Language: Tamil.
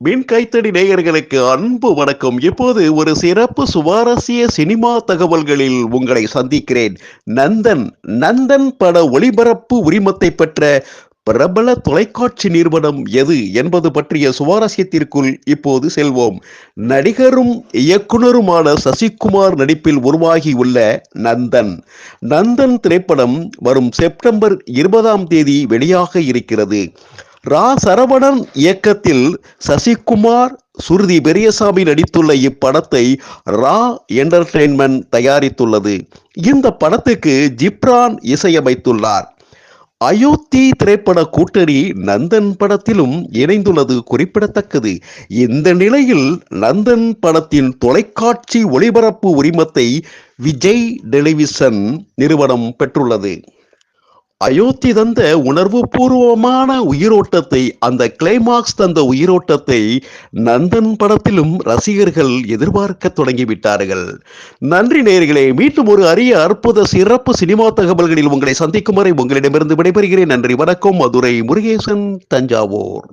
மின் கைத்தடி நேயர்களுக்கு அன்பு வணக்கம். இப்போது ஒரு சிறப்பு சுவாரஸ்ய சினிமா தகவல்களில் உங்களை சந்திக்கிறேன். நந்தன் நந்தன் பட ஒளிபரப்பு உரிமத்தை பெற்ற பிரபல தொலைக்காட்சி நிறுவனம் எது என்பது பற்றிய சுவாரஸ்யத்திற்குள் இப்போது செல்வோம். நடிகரும் இயக்குனருமான சசிகுமார் நடிப்பில் உருவாகியுள்ள நந்தன். நந்தன் திரைப்படம் வரும் செப்டம்பர் இருபதாம் தேதி வெளியாக இருக்கிறது. ரா சரவணன் இயக்கத்தில் சசிகுமார் சுருதி பெரியசாமி நடித்துள்ள இப்படத்தை ரா என்டர்டெயின்மெண்ட் தயாரித்துள்ளது. இந்த படத்துக்கு ஜிப்ரான் இசையமைத்துள்ளார். அயோத்தி திரைப்பட கூட்டணி நந்தன் படத்திலும் இணைந்துள்ளது குறிப்பிடத்தக்கது. இந்த நிலையில் நந்தன் படத்தின் தொலைக்காட்சி ஒளிபரப்பு உரிமத்தை விஜய் டெலிவிஷன் நிறுவனம் பெற்றுள்ளது. அயோத்தி தந்த உணர்வு பூர்வமான உயிரோட்டத்தை அந்த கிளைமாக்ஸ் தந்த உயிரோட்டத்தை நந்தன் படத்திலும் ரசிகர்கள் எதிர்பார்க்க தொடங்கிவிட்டார்கள். நன்றி நேர்களே மீண்டும் ஒரு அரிய அற்புத சிறப்பு சினிமா தகவல்களில் உங்களை சந்திக்கும் வரை உங்களிடமிருந்து விடைபெறுகிறேன். நன்றி வணக்கம். மதுரை முருகேசன் தஞ்சாவூர்.